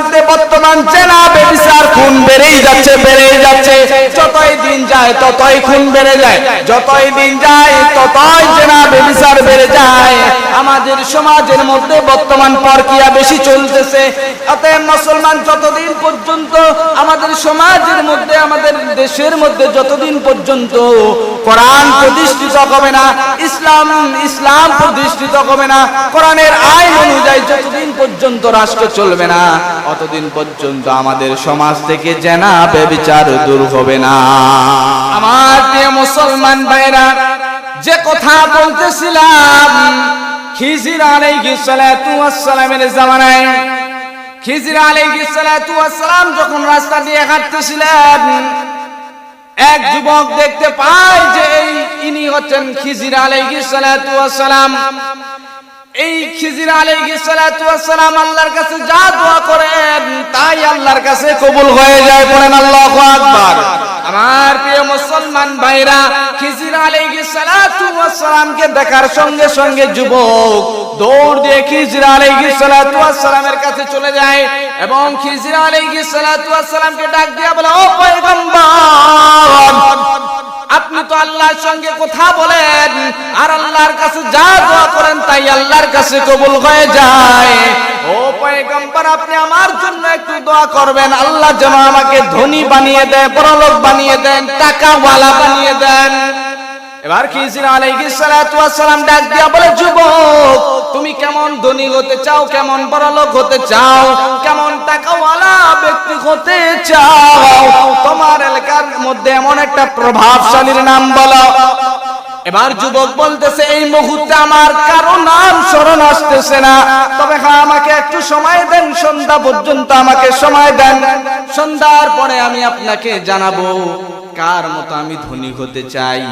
মধ্যে বর্তমান চেনা বেবিচার খুন বেড়েই যাচ্ছে বেড়েই যাচ্ছে। যতই দিন যায়, ততই খুন বেড়ে যায়। যতই দিন যায়, ততই চেনা বেবিচার বেড়ে যায়। আমাদের সমাজের মধ্যে বর্তমান পরকিয়া বেশি চলতেছে। অতএব মুসলমান যতদিন পর্যন্ত আমাদের সমাজের মধ্যে, আমাদের দেশের মধ্যে যতদিন পর্যন্ত কোরআন প্রতিষ্ঠিত হবে না, ইসলাম ইসলাম প্রতিষ্ঠিত হবে না, কোরআনের আইন অনুযায়ী যতদিন পর্যন্ত রাষ্ট্র চলবে না, অতদিন পর্যন্ত আমাদের সমাজ থেকে জেনা বেবিচার দূর হবে না। আমার মুসলমান ভাইরা, যে কথা বলতেছিলাম, খিজির আলাইহিস সালাতু ওয়াস সালামের জামানায় খিজির ওয়াস যখন রাস্তা দিয়ে হাঁটতেছিলেন, এক যুবক দেখতে পায় যে ইনি হচ্ছেন খিজির আলাইহিস সালাতু এই খিজির আলাইহিস সালাতু আল্লাহর কাছে যা দোয়া করেন, তাই আল্লাহর কাছে কবুল হয়ে যায় বলেন আল্লাহু আকবার। আমার প্রিয় মুসলমান ভাইরা, খিজির ওয়াস দেখার সঙ্গে সঙ্গে যুবক দৌড় দিয়ে খিজির আলাইহিস সালাতু সালামের কাছে চলে যায় এবং খিজির আলাইহিস সালাতু ওয়াস ডাক দিয়ে বলে, ও আপনি তো আল্লাহর সঙ্গে কথা বলেন, আর আল্লাহর কাছে যা দোয়া করেন তাই আল্লাহর কাছে কবুল হয়ে যায়। ও পয়গম্বর, আপনি আমার জন্য একটু দোয়া করবেন। আল্লাহ যেন আমাকে ধনী বানিয়ে দেন বড়লোক বানিয়ে দেন, টাকাওয়ালা বানিয়ে দেন। এবার ওয়াস সালাম ডাক দিয়া বলে, যুবক, তুমি কেমন ধনী হতে চাও? কেমন বড়লোক হতে চাও? কেমন টাকাওয়ালা ব্যক্তি হতে চাও? তোমার এলাকার মধ্যে এমন একটা প্রভাবশালীর নাম বলো। এবার যুবক বলতেছে, এই মুহূর্তে আমার কারও নাম স্মরণ আসতেছে না। তবে হ্যাঁ আমাকে একটু সময় দেন। সন্ধ্যা পর্যন্ত আমাকে সময় দেন। সন্ধ্যার পরে আমি আপনাকে জানাব। কার মতো আমি ধনী হতে চাই?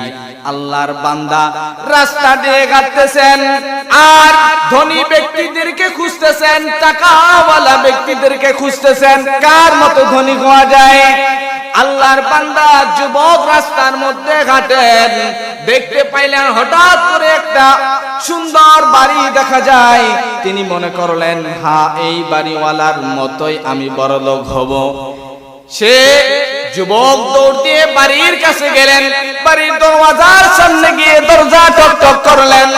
আল্লাহর বান্দা রাস্তা দিয়ে কাটতেছেন আর ধনী ব্যক্তিদেরকে খুঁজতেছেন, টাকাওয়ালা ব্যক্তিদেরকে খুঁজতেছেন, কার মতো ধনী হওয়া যায়? আল্লাহর বান্দা যুবক রাস্তার মধ্যে ঘাটেন, দেখতে পাইলেন হঠাৎ করে একটা সুন্দর বাড়ি দেখা যায়। তিনি মনে করলেন, হা, এই বাড়িওয়ালার মতোই আমি বড়লোক হব। সে যুবক দৌড় দিয়ে বাড়ির কাছে গেলেন। বাড়ির দরওয়াজার সামনে গিয়ে দরজা টক টক করলেন।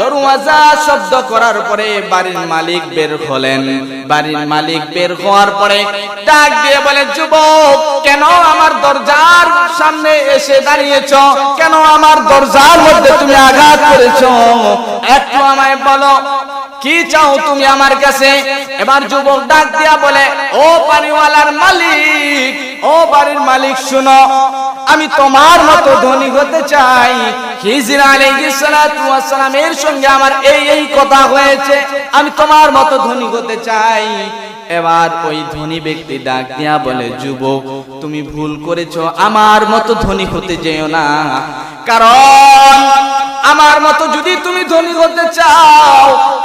দরওয়াজা শব্দ করার পরে বাড়ির মালিক বের হলেন। বাড়ির মালিক বের হওয়ার পরে ডাক দিয়ে বলে, যুবক, কেন আমার দরজার সামনে এসে দাঁড়িয়েছ? কেন আমার দরজার মধ্যে তুমি আঘাত করেছ? একটু আমায় বলো কি চাও তুমি আমার কাছে? এবার যুবক ডাক দিয়া বলে, ও বাড়িওয়ালার মালিক, ও বাড়ির মালিক শুনো, আমি তোমার মতো ধনী হতে চাই। হিজর আলাইহিস সঙ্গে আমার এই এই কথা হয়েছে, আমি তোমার মতো ধনী হতে চাই। এবার ওই ধনী ব্যক্তি ডাক দিয়া বলে, যুবক, তুমি ভুল করেছ, আমার মতো ধনী হতে যেও না। কারণ আমার মতো যদি তুমি ধনী হতে চাও,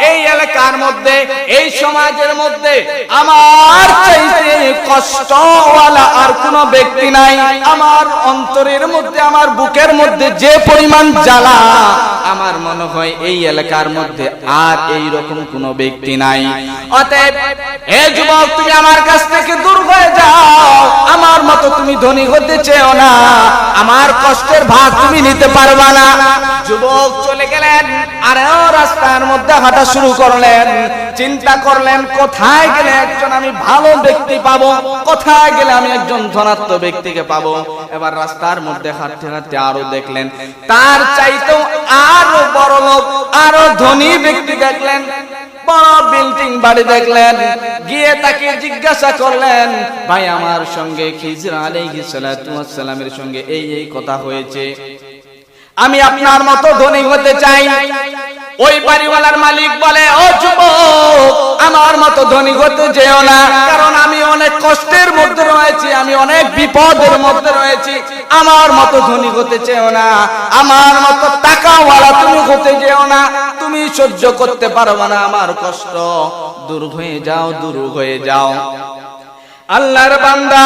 এই এলাকার মধ্যে, এই সমাজের মধ্যে আমার চাইতে কষ্টওয়ালা আর কোন ব্যক্তি নাই। আমার অন্তরের মধ্যে, আমার বুকের মধ্যে যে পরিমাণ জ্বালা, আমার মনে হয় এই এলাকার মধ্যে আর এই রকম কোন ব্যক্তি নাই। অতএব, হে যুবক, তুমি আমার কাছ থেকে দূর হয়ে যাও। তুমি ধনী হতে চেও না। আমার কষ্টের ভাগ তুমি নিতে পারবা না। যুবক চলে গেলেন আরও রাস্তার মধ্যে হাঁটা শুরু করলেন। চিন্তা করলেন, কোথায় গেলে একজন আমি ভালো ব্যক্তি পাবো? কোথায় গেলে আমি একজন ধনাত্ম ব্যক্তিকে পাবো? এবার রাস্তার মধ্যে হাঁটতে হাঁটতে আরও দেখলেন, তার চাইতেও আরও বড় লোক, আরও ধনী ব্যক্তি দেখলেন। বড় বিল্ডিং বাড়ি দেখলেন, গিয়ে তাকে জিজ্ঞাসা করলেন, ভাই, আমার সঙ্গে সঙ্গে এই এই কথা হয়েছে। আমি আপনার মতো ধনী হতে চাই। ওই বাড়িওয়ালার মালিক বলে, ও যুবক, আমার মতো ধনী হতে যেও না, কারণ আমি অনেক কষ্টের মধ্যে রয়েছি, আমি অনেক বিপদের মধ্যে রয়েছি। আমার মতো ধনী হতে চেও না, আমার মতো টাকাওয়ালা তুমি হতে যেও না। সহ্য করতে পারবে না, আমার কষ্ট। দূর হয়ে যাও, দূর হয়ে যাও। আল্লাহর বান্দা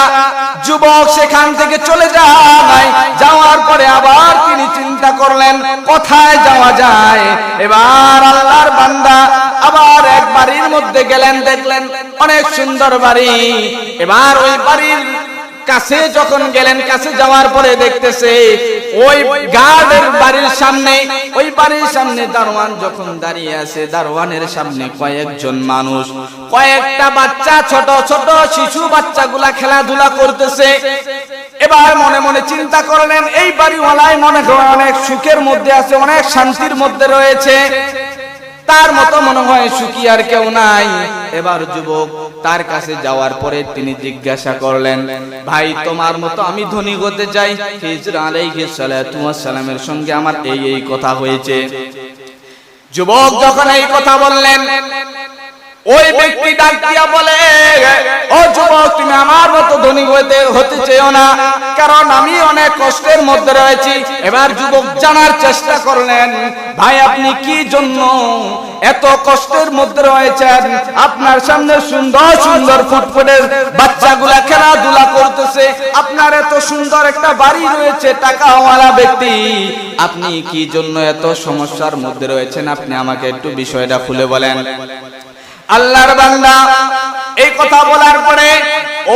যুবক সেখান থেকে চলে যায়, যাওয়ার পরে আবার তিনি চিন্তা করলেন, কোথায় যাওয়া যায়? এবার আল্লাহর বান্দা আবার এক বাড়ির মধ্যে গেলেন, দেখলেন অনেক সুন্দর বাড়ি। এবার ওই বাড়ির কাছে যখন গেলেন, কাছে যাওয়ার পরে দেখতেছে, ওই গার্ডের বাড়ির সামনে, ওই বাড়ির সামনে দারোয়ান যখন দাঁড়িয়ে আছে, দারোয়ানের সামনে কয়েকজন মানুষ, কয়েকটা বাচ্চা, ছোট ছোট শিশু বাচ্চাগুলা খেলাধুলা করতেছে। এবার মনে মনে চিন্তা করলেন, এই বাড়িওয়ালায় মনে হয় অনেক সুখের মধ্যে আছে, অনেক শান্তির মধ্যে রয়েছে। তার মতো মনে হয় সুখী আর কেউ নাই। এবার যুবক, তার কাছে যাওয়ার পরে তিনি জিজ্ঞাসা করলেন, ভাই, তোমার মতো আমি ধনী হতে চাই। সালামের সঙ্গে আমার এই এই কথা হয়েছে। যুবক যখন এই কথা বললেন ওই ব্যক্তি ডাক দিয়া বলে, ও যুবক, তুমি আমার মতো ধনী হতে হতে চেয়েও না। কারণ আমি অনেক কষ্টের মধ্যে রয়েছি। এবার যুবক জানার চেষ্টা করলেন, ভাই, আপনি কি জন্য এত কষ্টের মধ্যে রয়েছেন? আপনার সামনে সুন্দর সুন্দর ফুটফুটের বাচ্চাগুলা খেলাধুলা করতেছে। আপনার এত সুন্দর একটা বাড়ি রয়েছে, টাকাওয়ালা ব্যক্তি। আপনি কি জন্য এত সমস্যার মধ্যে রয়েছেন? আপনি আমাকে একটু বিষয়টা খুলে বলেন। আল্লাহর বান্দা, এই কথা বলার পরে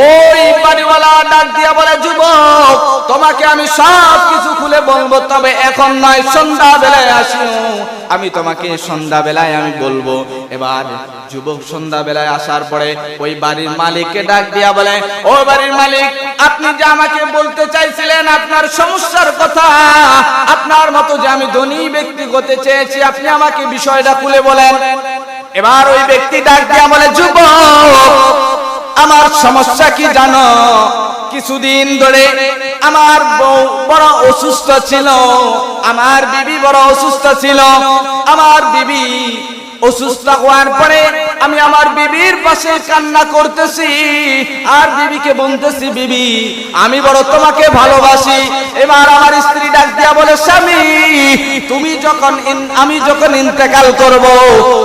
ওই বাড়িওয়ালা ডাক দিয়া বলে, যুবক, তোমাকে আমি সব কিছু খুলে বলব, তবে এখন নয় সন্ধ্যা বেলায় আসিও। আমি তোমাকে সন্ধ্যা বেলায় আমি বলব। এবার যুবক সন্ধ্যা বেলায় আসার পরে ওই বাড়ির মালিককে ডাক দিয়া বলে, ও বাড়ির মালিক, আপনি যে আমাকে বলতে চাইছিলেন, আপনার সমস্যার কথা, আপনার মতো যে আমি ধনী ব্যক্তি হতে চেয়েছি, আপনি আমাকে বিষয়টা খুলে বলেন। এবার ওই ব্যক্তি ডাক দিয়া বলে, যুবক, আমার সমস্যা কি জানো? কিছুদিন ধরে আমার বউ বড় অসুস্থ ছিল, আমার বিবি বড় অসুস্থ ছিল, আমার বিবি অসুস্থ হওয়ার পরে আমি আমার বিবির পাশে কান্না করতেছি। আর বিবিকে বলতেছি, বিবি, আমি বড় তোমাকে ভালোবাসি। এবার আমার স্ত্রী ডাক দিয়া বলে, স্বামী, তুমি যখন আমি যখন ইন্তেকাল করব,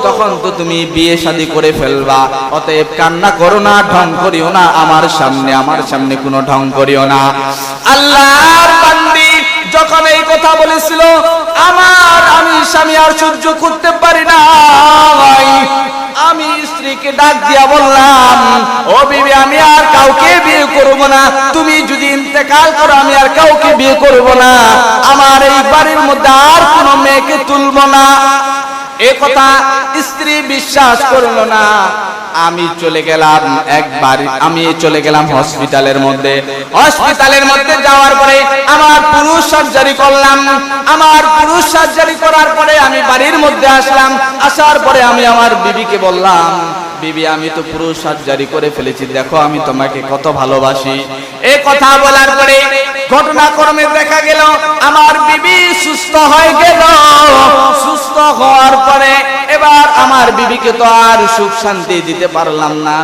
তখন তো তুমি বিয়ে শাদী করে ফেলবা। অতএব কান্না করো না, ঢং করিও না। আমার সামনে আমার সামনে কোনো ঢং করিও না। আল্লাহর বান্দি যখন এই কথা বলেছিল, আমার আমি স্বামী আর সহ্য করতে পারি না আমি স্ত্রীকে ডাক দিয়া বললাম, ও বিবি, আমি আর কাউকে বিয়ে করব না। তুমি যদি ইন্তেকাল করো, আমি আর কাউকে বিয়ে করব না। আমার এই বাড়ির মধ্যে আর কোনো মেয়েকে তুলব না। এ কথা স্ত্রী বিশ্বাস করল না। আমি চলে গেলাম একবার, আমি চলে গেলাম হসপিটালের মধ্যে। হসপিটালের মধ্যে যাওয়ার পরে আমার পুরুষ সার্জারি করলাম। আমার পুরুষ সার্জারি করার পরে আমি বাড়ির মধ্যে আসলাম। আসার পরে আমি আমার বিবিকে বললাম, বিবি, আমি তো পুরুষ সার্জারি করে ফেলেছি। দেখো, আমি তোমাকে কত ভালোবাসি। এই কথা বলার পরে ঘটনাক্রমে দেখা গেল, আমার বিবি সুস্থ হয়ে গেল। সুস্থ আমার বিবিকে তো আর সুখ শান্তি দিতে পারলাম না,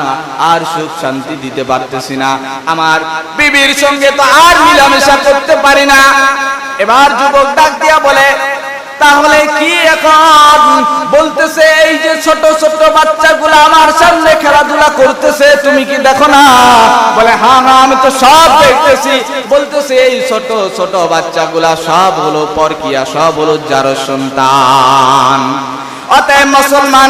আর সুখ শান্তি দিতে পারতেছি না। আমার বিবির সঙ্গে তো আর মিলামেশা করতে পারি না। এবার যুবক ডাক দিয়া বলে, তাহলে কি এখন? বলতেছে, এই যে ছোট ছোট বাচ্চাগুলো আমার সামনে খেলাধুলা করতেছে, তুমি কি দেখো না? বলে হ্যাঁ হ্যাঁ আমি তো সব দেখতেছি। বলতেছে, এই ছোট ছোট বাচ্চাগুলা সব হলো পরকিয়া, সব হলো যার সন্তান। অতএব মুসলমান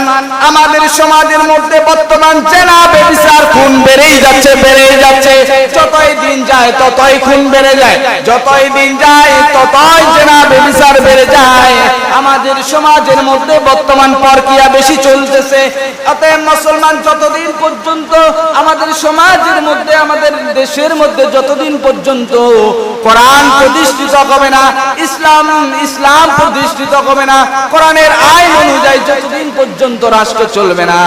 আমাদের সমাজের মধ্যে বর্তমান জেনা বেবিচার খুন বেড়েই যাচ্ছে বেড়েই যাচ্ছে। যতই দিন যায়, ততই খুন বেড়ে যায়। যতই দিন যায়, ততই জেনা বেবিচার বেড়ে যায়। আমাদের সমাজের মধ্যে বর্তমান পরকিয়া বেশি চলতেছে। অতএব মুসলমান, যতদিন পর্যন্ত আমাদের সমাজের মধ্যে, আমাদের দেশের মধ্যে যতদিন পর্যন্ত কোরআন প্রতিষ্ঠিত হবে না, ইসলাম ইসলাম প্রতিষ্ঠিত হবে না, কোরআনের আইন অনুযায়ী যতদিন পর্যন্ত রাষ্ট্র চলবে না,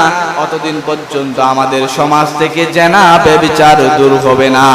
অতদিন পর্যন্ত আমাদের সমাজ থেকে জেনা বেবিচার দূর হবে না।